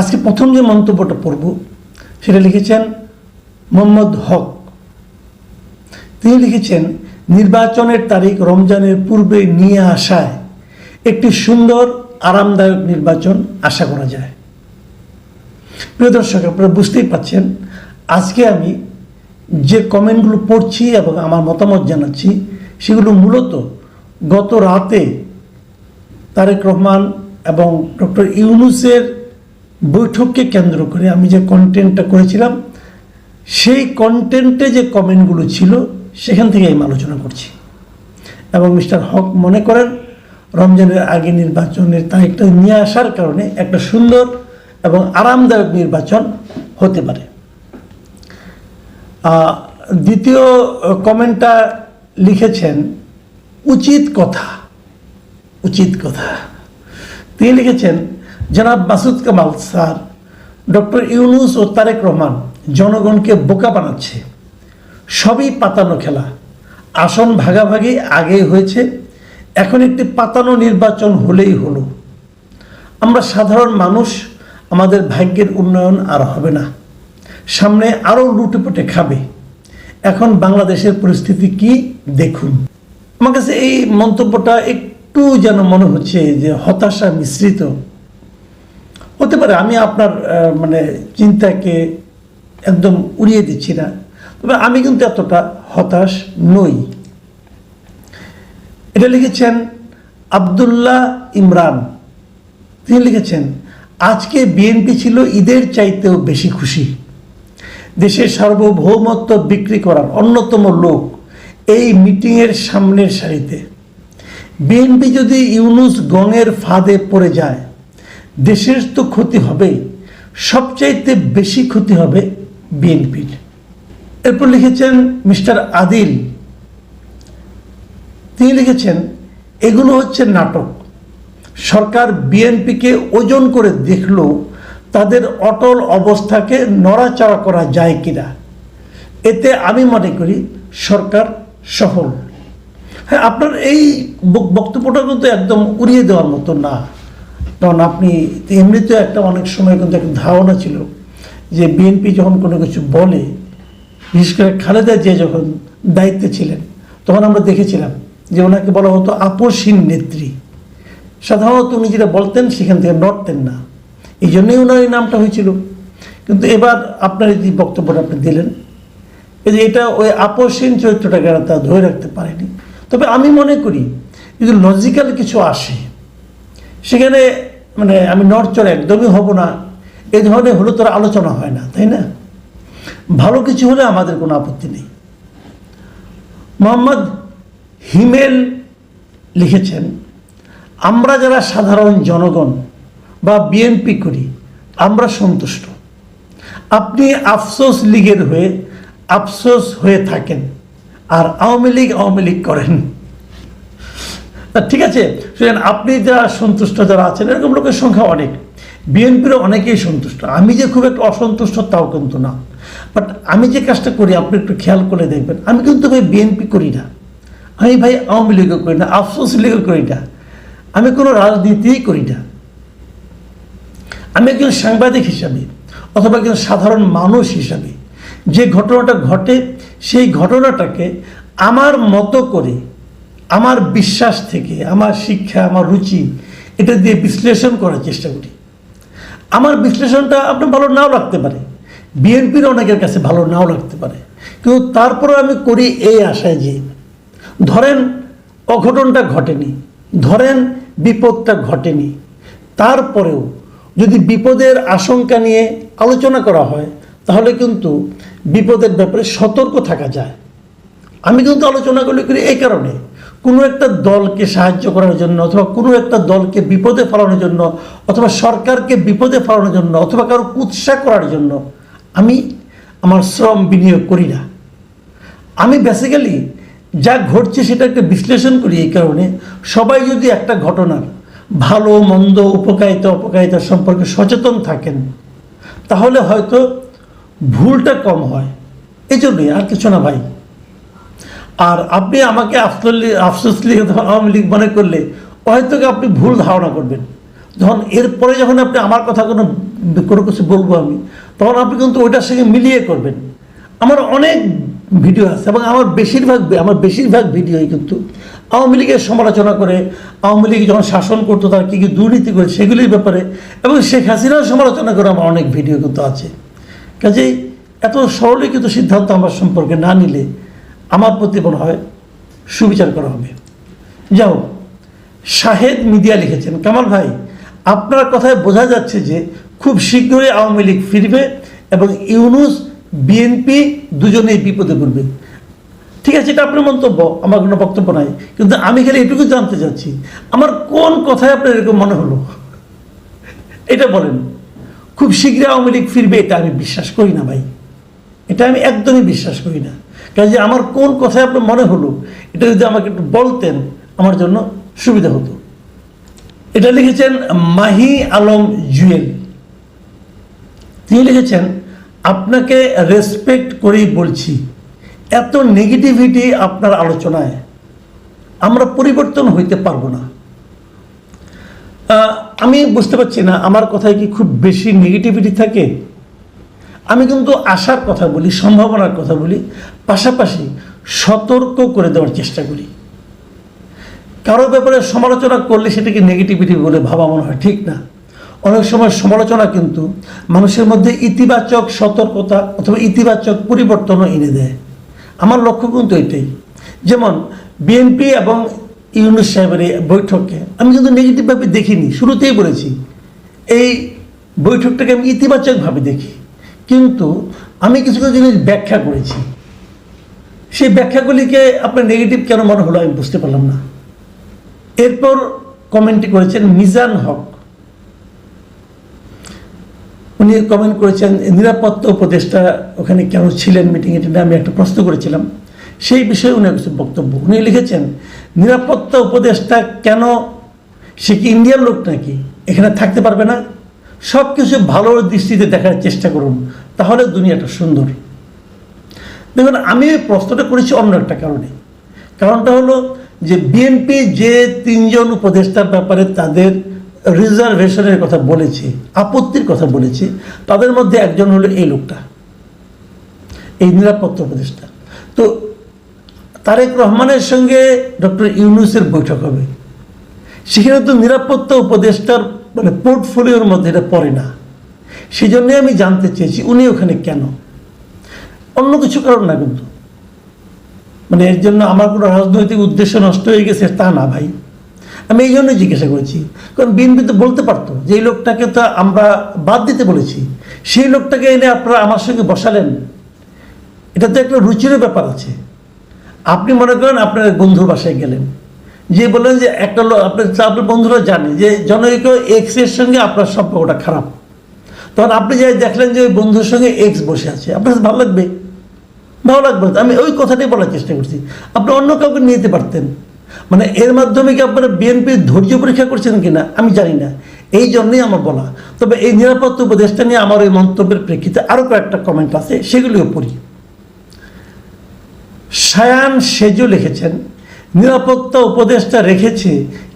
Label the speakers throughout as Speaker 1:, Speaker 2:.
Speaker 1: আজকে প্রথম যে মন্তব্যটা পড়ব, সেটা লিখেছেন মোহাম্মদ হক। তিনি লিখেছেন, নির্বাচনের তারিখ রমজানের পূর্বে নিয়ে আসায় একটি সুন্দর, আরামদায়ক নির্বাচন আশা করা যায়। প্রিয় দর্শক, আপনারা বুঝতেই পাচ্ছেন, আজকে আমি যে কমেন্টগুলো পড়ছি এবং আমার মতামত জানাচ্ছি, সেগুলো মূলত গত রাতে তারেক রহমান এবং ডক্টর ইউনুসের বৈঠককে কেন্দ্র করে আমি যে কন্টেন্টটা করেছিলাম, সেই কন্টেন্টে যে কমেন্টগুলো ছিল, সেখান থেকে আমি আলোচনা করছি। এবং মিস্টার হক মনে করেন, রমজানের আগে নির্বাচনের তারিখটা নিয়ে আসার কারণে একটা সুন্দর এবং আরামদায়ক নির্বাচন হতে পারে। দ্বিতীয় কমেন্টটা লিখেছেন, উচিত কথা। উচিত কথা। তিনি লিখেছেন জনাব মাসুদ কামাল স্যার, ডক্টর ইউনুস ও তারেক রহমান জনগণকে বোকা বানাচ্ছে। সবই পাতানো খেলা। আসন ভাগাভাগি আগেই হয়েছে, এখন একটি পাতানো নির্বাচন হলেই হলো। আমরা সাধারণ মানুষ, আমাদের ভাগ্যের উন্নয়ন আর হবে না। সামনে আরও লুটেপুটে খাবে। এখন বাংলাদেশের পরিস্থিতি কি দেখুন। আমার কাছে এই মন্তব্যটা একটু যেন মনে হচ্ছে যে হতাশা মিশ্রিত। হতে পারে, আমি আপনার মানে চিন্তাকে একদম উড়িয়ে দিচ্ছি না। তবে আমি কিন্তু এতটা হতাশ নই। এটা লিখেছেন আবদুল্লাহ ইমরান। তিনি লিখেছেন, আজকে বিএনপি ছিল ঈদের চাইতেও বেশি খুশি। দেশের সার্বভৌমত্ব বিক্রি করার অন্যতম লোক এই মিটিংয়ের সামনের সারিতে। বিএনপি যদি ইউনুস গঙের ফাঁদে পড়ে যায় দেশের তো ক্ষতি হবেই। সবচাইতে বেশি ক্ষতি হবে বিএনপির। এরপর লিখেছেন মিস্টার আদিল। তিনি লিখেছেন, এগুলো হচ্ছে নাটক। সরকার বিএনপিকে ওজন করে দেখল তাদের অটল অবস্থাকে নড়াচড়া করা যায় কিনা। এতে আমি মনে করি সরকার সফল। হ্যাঁ আপনার এই বক- বক্তব্যটা কিন্তু একদম উড়িয়ে দেওয়ার মতো না। কারণ আপনি এমনিতেও একটা অনেক সময় কিন্তু একটা ধারণা ছিল যে বিএনপি যখন কোনো কিছু বলে, বিশেষ করে খালেদা জিয়া যখন দায়িত্বে ছিলেন, তখন আমরা দেখেছিলাম যে ওনাকে বলা হতো আপসহীন নেত্রী। সাধারণত উনি যেটা বলতেন সেখান থেকে নড়তেন না। এই জন্যই ওনার এই নামটা হয়েছিল। কিন্তু এবার আপনার এই বক্তব্যটা আপনি দিলেন, এই যে এটা ওই আপসহীন চরিত্রটাকে আর তা ধরে রাখতে পারেনি? তবে আমি মনে করি যদি লজিক্যাল কিছু আসে, সেখানে মানে আমি নড়চড় একদমই হব না। এই ধরনের হলে তোর আলোচনা হয় না, তাই না? ভালো কিছু হলে আমাদের কোনো আপত্তি নেই। মোহাম্মদ হিমেল লিখেছেন, আমরা যারা সাধারণ জনগণ বা বিএনপি করি, আমরা সন্তুষ্ট। আপনি আফসোস লীগের হয়ে, আফসোস হয়ে থাকেন, আর আওয়ামী লীগ আওয়ামী লীগ করেন। তা ঠিক আছে, সুতরাং আপনি যারা সন্তুষ্ট যারা আছেন, এরকম লোকের সংখ্যা অনেক। বিএনপিরও অনেকেই সন্তুষ্ট। আমি যে খুব একটা অসন্তুষ্ট, তাও কিন্তু না। বাট আমি যে কাজটা করি, আপনি একটু খেয়াল করে দেখবেন। আমি কিন্তু ভাই বিএনপি করি না। আমি ভাই আওয়ামী লীগও করি না, আফসোস লীগও করি না। আমি কোনো রাজনীতিই করি না। আমি একজন সাংবাদিক হিসাবে অথবা একজন সাধারণ মানুষ হিসাবে যে ঘটনাটা ঘটে, সেই ঘটনাটাকে আমার মতো করে আমার বিশ্বাস থেকে, আমার শিক্ষা, আমার রুচি, এটা দিয়ে বিশ্লেষণ করার চেষ্টা করি। আমার বিশ্লেষণটা আপনার ভালো নাও লাগতে পারে। বিএনপির অনেকের কাছে ভালো নাও লাগতে পারে। কিন্তু তারপরে আমি করি এই আশায় যে, ধরেন অঘটনটা ঘটেনি, ধরেন বিপদটা ঘটেনি, তারপরেও যদি বিপদের আশঙ্কা নিয়ে আলোচনা করা হয়, তাহলে কিন্তু বিপদের ব্যাপারে সতর্ক থাকা যায়। আমি কিন্তু আলোচনাগুলি করি এই কারণে। কোনো একটা দলকে সাহায্য করার জন্য, অথবা কোনো একটা দলকে বিপদে ফেলানোর জন্য, অথবা সরকারকে বিপদে ফেলানোর জন্য, অথবা কারও উৎসাহ করার জন্য, আমি আমার শ্রম বিনিয়োগ করি না। আমি বেসিক্যালি যা ঘটছে সেটা একটা বিশ্লেষণ করি এই কারণে। সবাই যদি একটা ঘটনার ভালো, মন্দ, উপকারিতা, অপকারিতা সম্পর্কে সচেতন থাকেন, তাহলে হয়তো ভুলটা কম হয়। এই জন্যই আর কিছু না ভাই। আর আপনি আমাকে আফসোস লীগ আফসোস লীগ আওয়ামী লীগ মনে করলে, হয়তো আপনি ভুল ধারণা করবেন। যখন এরপরে যখন আপনি আমার কথা কোনো কোনো কিছু বলব আমি, তখন আপনি কিন্তু ওইটার সঙ্গে মিলিয়ে করবেন। আমার অনেক ভিডিও আছে এবং আমার বেশিরভাগ আমার বেশিরভাগ ভিডিওই কিন্তু আওয়ামী লীগের সমালোচনা করে, আওয়ামী লীগ যখন শাসন করতো, তার কী কী দুর্নীতি করে, সেগুলির ব্যাপারে এবং শেখ হাসিনাও সমালোচনা করে আমার অনেক ভিডিও কিন্তু আছে। কাজেই এত সরলীকৃত সিদ্ধান্ত আমার সম্পর্কে না নিলে আমার প্রতি মনে হয় সুবিচার করা হবে। যাও শাহেদ মিডিয়া লিখেছেন, কামাল ভাই, আপনার কথায় বোঝা যাচ্ছে যে খুব শীঘ্রই আওয়ামী লীগ ফিরবে এবং ইউনুস, বিএনপি দুজনেই বিপদে পড়বে। ঠিক আছে, এটা আপনার মন্তব্য, আমার কোনো বক্তব্য নাই, কিন্তু আমি খালি এটুকু জানতে চাচ্ছি, আমার কোন কথায় আপনার এরকম মনে হলো? এটা বলেন, খুব শীঘ্রই আওয়ামী লীগ ফিরবে, এটা আমি বিশ্বাস করি না ভাই। এটা আমি একদমই বিশ্বাস করি না। কাজে আমার কোন কথায় আপনার মনে হলো, এটা যদি আমাকে একটু বলতেন, আমার জন্য সুবিধা হতো। এটা লিখেছেন মাহি আলম জুয়েল। তিনি লিখেছেন, আপনাকে রেসপেক্ট করেই বলছি, এত নেগেটিভিটি আপনার আলোচনায়, আমরা পরিবর্তন হইতে পারব না। আমি বুঝতে পারছি না, আমার কথায় কি খুব বেশি নেগেটিভিটি থাকে? আমি কিন্তু আশার কথা বলি, সম্ভাবনার কথা বলি, পাশাপাশি সতর্ক করে দেওয়ার চেষ্টা করি। কারও ব্যাপারে সমালোচনা করলে সেটাকে নেগেটিভিটি বলে ভাবা মনে হয়, ঠিক না। অনেক সময় সমালোচনা কিন্তু মানুষের মধ্যে ইতিবাচক সতর্কতা অথবা ইতিবাচক পরিবর্তনও এনে দেয়। আমার লক্ষ্য কিন্তু এটাই। যেমন বিএনপি এবং ইউনুস সাহেবের এই বৈঠককে আমি কিন্তু নেগেটিভভাবে দেখিনি, শুরুতেই বলেছি, এই বৈঠকটাকে আমি ইতিবাচকভাবে দেখি। কিন্তু আমি কিছু কিছু জিনিস ব্যাখ্যা করেছি। সেই ব্যাখ্যাগুলিকে আপনার নেগেটিভ কেন মনে হলো আমি বুঝতে পারলাম না। এরপর কমেন্টটি করেছেন মিজান হক। উনি কমেন্ট করেছেন, নিরাপত্তা উপদেষ্টা ওখানে কেন ছিলেন মিটিং এটা নিয়ে আমি একটা প্রশ্ন করেছিলাম। সেই বিষয়ে উনি কিছু বক্তব্য। উনি লিখেছেন, নিরাপত্তা উপদেষ্টা কেন? সে কি ইন্ডিয়ার লোক নাকি? এখানে থাকতে পারবে না? সব কিছু ভালো দৃষ্টিতে দেখার চেষ্টা করুন, তাহলে দুনিয়াটা সুন্দর। দেখুন, আমি এই প্রশ্নটা করেছি অন্য একটা কারণে। কারণটা হলো যে বিএনপি যে তিনজন উপদেষ্টার ব্যাপারে তাদের রিজার্ভেশনের কথা বলেছে, আপত্তির কথা বলেছে, তাদের মধ্যে একজন হলো এই লোকটা, এই নিরাপত্তা উপদেষ্টা। তো তারেক রহমানের সঙ্গে ডক্টর ইউনুসের বৈঠক হবে। সেখানে তো নিরাপত্তা উপদেষ্টার মানে পোর্টফোলিওর মধ্যে এটা পড়ে না। সেই জন্যে আমি জানতে চেয়েছি, উনি ওখানে কেন? অন্য কিছু কারণ না কিন্তু। মানে এর জন্য আমার কোনো রাজনৈতিক উদ্দেশ্য নষ্ট হয়ে গেছে, তা না ভাই। আমি এই জন্যই জিজ্ঞাসা করেছি, কারণ বিএনপি তো বলতে পারতো যে এই লোকটাকে তো আমরা বাদ দিতে বলেছি। সেই লোকটাকে এনে আপনারা আমার সঙ্গে বসালেন। এটা তো একটা রুচিরও ব্যাপার আছে। আপনি মনে করেন আপনার বন্ধুর বাসায় গেলেন। যে বললেন যে একটা লোক আপনার আপনার বন্ধুরা জানে যে জনৈক এক্সের সঙ্গে আপনার সম্পর্কটা খারাপ। তখন আপনি যাই দেখলেন যে ওই বন্ধুর সঙ্গে এক্স বসে আছে। আপনার ভালো লাগবে? ভালো লাগবে আমি ওই কথাটাই বলার চেষ্টা করছি। আপনি অন্য কাউকে নিয়ে যেতে পারতেন। মানে এর মাধ্যমে কি আপনারা বিএনপির ধৈর্য পরীক্ষা করছেন কিনা? আমি জানি না। এই জন্যই আমার বলা। তবে এই নিরাপত্তা উপদেশটা নিয়ে আমার ওই মন্তব্যের প্রেক্ষিতে আরও কয়েকটা কমেন্ট আছে, সেগুলিও পড়ি। সায়ান সেজু লিখেছেন নিরাপত্তা উপদেষ্টা রেখেছে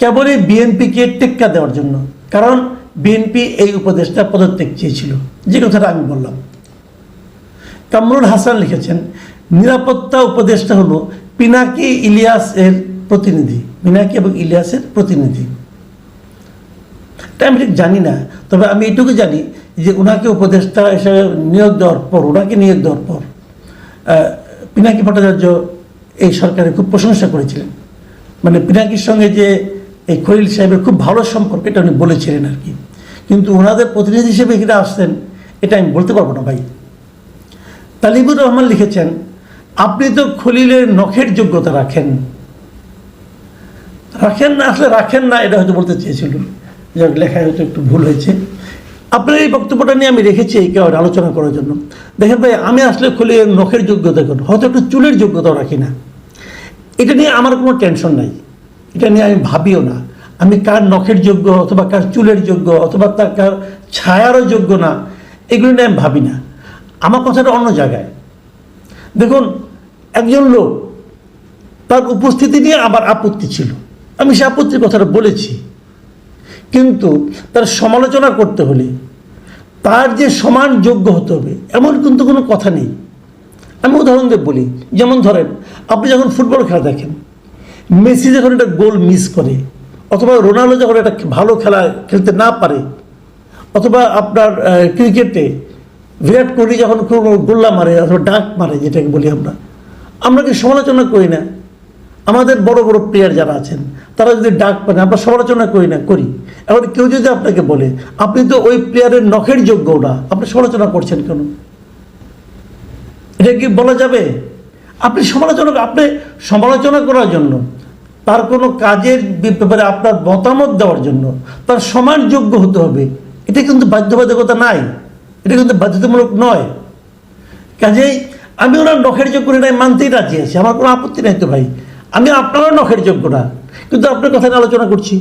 Speaker 1: কেবলই বিএনপিকে টেক্কা দেওয়ার জন্য। কারণ বিএনপি এই উপদেষ্টা পদত্যাগ চেয়েছিল। যে কথাটা আমি বললাম। কামরুল হাসান লিখেছেন, নিরাপত্তা উপদেষ্টা হলো পিনাকি ইলিয়াস এর প্রতিনিধি। পিনাকি এবং ইলিয়াসের প্রতিনিধি। আমি ঠিক জানি না, তবে আমি এটুকু জানি যে ওনাকে উপদেষ্টা হিসেবে নিয়োগ দেওয়ার পর ওনাকে নিয়োগ দেওয়ার পর পিনাকি ভট্টাচার্য এই সরকারের খুব প্রশংসা করেছিলেন। মানে পিনাকির সঙ্গে যে এই খলিল সাহেবের খুব ভালো সম্পর্ক, এটা উনি বলেছিলেন আর কি। কিন্তু ওনাদের প্রতিনিধি হিসেবে এখানে আসতেন এটা আমি বলতে পারব না ভাই। তালিবুর রহমান লিখেছেন, আপনি তো খলিলের নখের যোগ্যতা রাখেন। রাখেন না, আসলে রাখেন না, এটা হয়তো বলতে চেয়েছিল যাক লেখায় হয়তো একটু ভুল হয়েছে। আপনার এই বক্তব্যটা নিয়ে আমি রেখেছি এই কারণে আলোচনা করার জন্য। দেখেন ভাই, আমি আসলে খলিলের নখের যোগ্যতা করি হয়তো একটু চুলের যোগ্যতাও রাখি না। এটা নিয়ে আমার কোনো টেনশন নাই। এটা নিয়ে আমি ভাবিও না। আমি কার নখের যোগ্য অথবা কার চুলের যোগ্য অথবা তার কার ছায়ারও যোগ্য না, এগুলো নিয়ে আমি ভাবি না। আমার কথাটা অন্য জায়গায়। দেখুন, একজন লোক তার উপস্থিতি নিয়ে আমার আপত্তি ছিল। আমি সে আপত্তির কথাটা বলেছি। কিন্তু তার সমালোচনা করতে হলে তার যে সমান যোগ্য হতে হবে, এমন কিন্তু কোনো কথা নেই। আমি উদাহরণ দিয়ে বলি, যেমন ধরেন, আপনি যখন ফুটবল খেলা দেখেন, মেসি যখন একটা গোল মিস করে, অথবা রোনাল্ডো যখন একটা ভালো খেলা খেলতে না পারে, অথবা আপনার ক্রিকেটে বিরাট কোহলি যখন কোনো গোল্লা মারে অথবা ডাক মারে, যেটাকে বলি আমরা আমরা কি সমালোচনা করি না? আমাদের বড় বড় প্লেয়ার যারা আছেন, তারা যদি ডাক পান আমরা সমালোচনা করি না, করি। এখন কেউ যদি আপনাকে বলে, আপনি তো ওই প্লেয়ারের নখের যোগ্য না। আপনি সমালোচনা করছেন কেন? এটা কি বলা যাবে? আপনি সমালোচনা আপনি সমালোচনা করার জন্য, তার কোনো কাজের ব্যাপারে আপনার মতামত দেওয়ার জন্য, তার সমান যোগ্য হতে হবে। এটা কিন্তু বাধ্যবাধকতা নাই। এটা কিন্তু বাধ্যতামূলক নয়। কাজেই আমি ওনার নখের যোগ্য নাই মানতেই রাজি আছি। আমার কোনো আপত্তি নাই তো ভাই। আমি আপনারও নখের যোগ্য না, কিন্তু আপনার কথা আলোচনা করছি।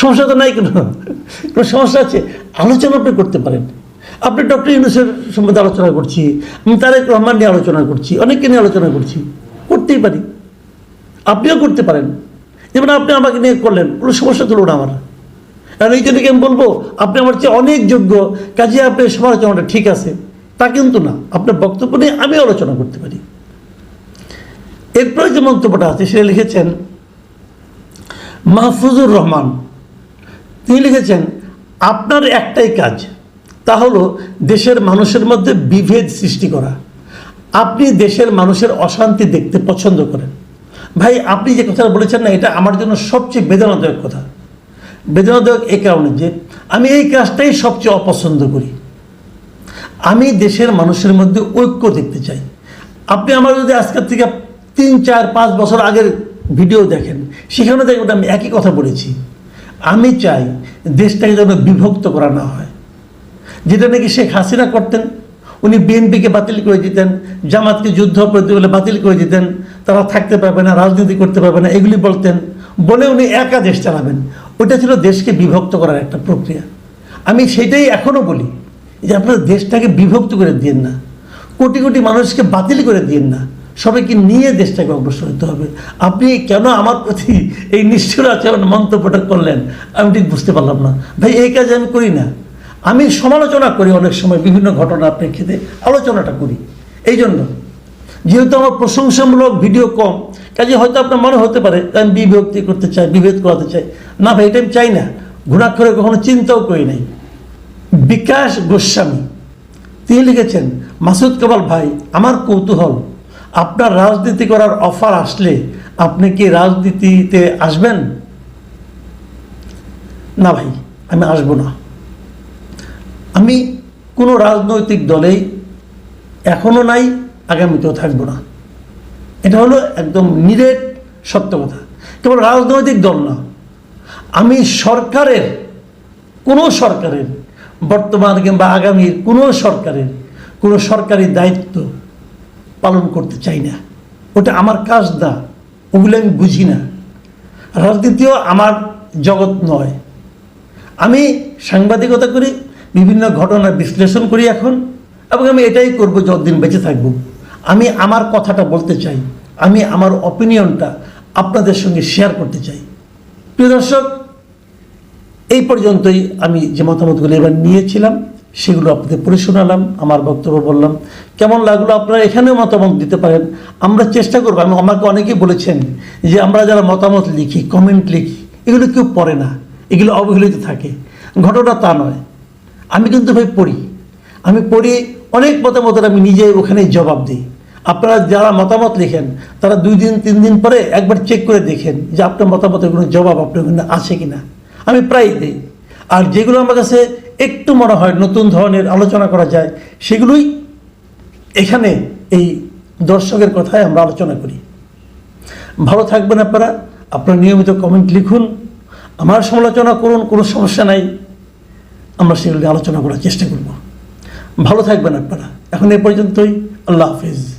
Speaker 1: সমস্যা তো নাই কেন? কোনো সমস্যা আছে? আলোচনা আপনি করতে পারেন। আপনি ডক্টর ইউনুসের সম্বন্ধে আলোচনা করছি আমি তারেক রহমান নিয়ে আলোচনা করছি, অনেককে নিয়ে আলোচনা করছি, করতেই পারি। আপনিও করতে পারেন। যেমন আপনি আমাকে নিয়ে করলেন, কোনো সমস্যা তুলো না আমার। কারণ এই জন্য আমি বলব, আপনি আমার চেয়ে অনেক যোগ্য, কাজে আপনার সমালোচনাটা ঠিক আছে, তা কিন্তু না। আপনার বক্তব্য নিয়ে আমি আলোচনা করতে পারি। এরপরে যে মন্তব্যটা আছে, সেটা লিখেছেন মাহফুজুর রহমান। তিনি লিখেছেন, আপনার একটাই কাজ তা হলো দেশের মানুষের মধ্যে বিভেদ সৃষ্টি করা। আপনি দেশের মানুষের অশান্তি দেখতে পছন্দ করেন। ভাই, আপনি যে কথাটা বলেছেন না, এটা আমার জন্য সবচেয়ে বেদনাদায়ক কথা। বেদনাদায়ক এ কারণে যে আমি এই কাজটাই সবচেয়ে অপছন্দ করি। আমি দেশের মানুষের মধ্যে ঐক্য দেখতে চাই। আপনি আমার যদি আজকের থেকে তিন, চার, পাঁচ বছর আগের ভিডিও দেখেন, সেখানে দেখবেন আমি একই কথা বলেছি। আমি চাই দেশটাকে যেন বিভক্ত করা না হয়। যেটা নাকি শেখ হাসিনা করতেন, উনি বিএনপিকে বাতিল করে দিতেন, জামাতকে যুদ্ধ অপরাধী বলে বাতিল করে দিতেন, তারা থাকতে পারবে না, রাজনীতি করতে পারবে না, এগুলি বলতেন। বলে উনি একা দেশ চালাবেন। ওটা ছিল দেশকে বিভক্ত করার একটা প্রক্রিয়া। আমি সেটাই এখনও বলি যে আপনারা দেশটাকে বিভক্ত করে দিন না। কোটি কোটি মানুষকে বাতিল করে দিন না। সবাইকে নিয়ে দেশটাকে অগ্রসর হতে হবে। আপনি কেন আমার প্রতি এই নিষ্ঠুর আচরণ মন্তব্যটা করলেন? আমি ঠিক বুঝতে পারলাম না। ভাই, এই কাজ আমি করি না। আমি সমালোচনা করি অনেক সময়, বিভিন্ন ঘটনার প্রেক্ষিতে আলোচনাটা করি। এই জন্য যেহেতু আমার প্রশংসামূলক ভিডিও কম, কাজে হয়তো আপনার মনে হতে পারে আমি বিভক্তি করতে চাই, বিভেদ করাতে চাই। না ভাই, এটা আমি চাই না। ঘোরাক্ষরে কখনো চিন্তাও করি নাই। বিকাশ গোস্বামী, তিনি লিখেছেন, মাসুদ কামাল ভাই, আমার কৌতূহল, আপনার রাজনীতি করার অফার আসলে আপনি কি রাজনীতিতে আসবেন? না ভাই, আমি আসব না। আমি কোনো রাজনৈতিক দলেই এখনও নাই, আগামীতেও থাকব না। এটা হলো একদম নিরেট সত্য কথা। কেবল রাজনৈতিক দল না, আমি সরকারের, কোনো সরকারের, বর্তমান কিংবা আগামীর কোনো সরকারের, কোনো সরকারি দায়িত্ব পালন করতে চাই না। ওটা আমার কাজ না, ওগুলো আমি বুঝি না। রাজনীতিও আমার জগৎ নয়। আমি সাংবাদিকতা করি বিভিন্ন ঘটনার বিশ্লেষণ করি এখন, এবং আমি এটাই করব যতদিন বেঁচে থাকব। আমি আমার কথাটা বলতে চাই, আমি আমার অপিনিয়নটা আপনাদের সঙ্গে শেয়ার করতে চাই। প্রিয় দর্শক, এই পর্যন্তই আমি যে মতামতগুলো এবার নিয়েছিলাম, সেগুলো আপনাদের পড়ে শোনালাম, আমার বক্তব্য বললাম। কেমন লাগল আপনারা এখানেও মতামত দিতে পারেন? আমরা চেষ্টা করব আমি আমাকে অনেকেই বলেছেন যে আমরা যারা মতামত লিখি কমেন্ট লিখি, এগুলো কেউ পড়ে না, এগুলো অবহেলিত থাকে। ঘটনা তা নয়। আমি কিন্তু ভাই পড়ি। আমি পড়ি অনেক মতামতের, আমি নিজে ওখানেই জবাব দিই। আপনারা যারা মতামত লিখেন, তারা দুই দিন, তিন দিন পরে একবার চেক করে দেখেন যে আপনার মতামতের কোনো জবাব আপনার ওখানে আছে কি না আমি প্রায় দিই। আর যেগুলো আমার কাছে একটু মনে হয় নতুন ধরনের আলোচনা করা যায়, সেগুলোই এখানে এই দর্শকের কথায় আমরা আলোচনা করি। ভালো থাকবেন আপনারা। আপনারা নিয়মিত কমেন্ট লিখুন। আমার সমালোচনা করুন, কোনো সমস্যা নাই। আমরা সেগুলি আলোচনা করার চেষ্টা করব। ভালো থাকবেন আপনারা। এখন এ পর্যন্তই। আল্লাহ হাফিজ।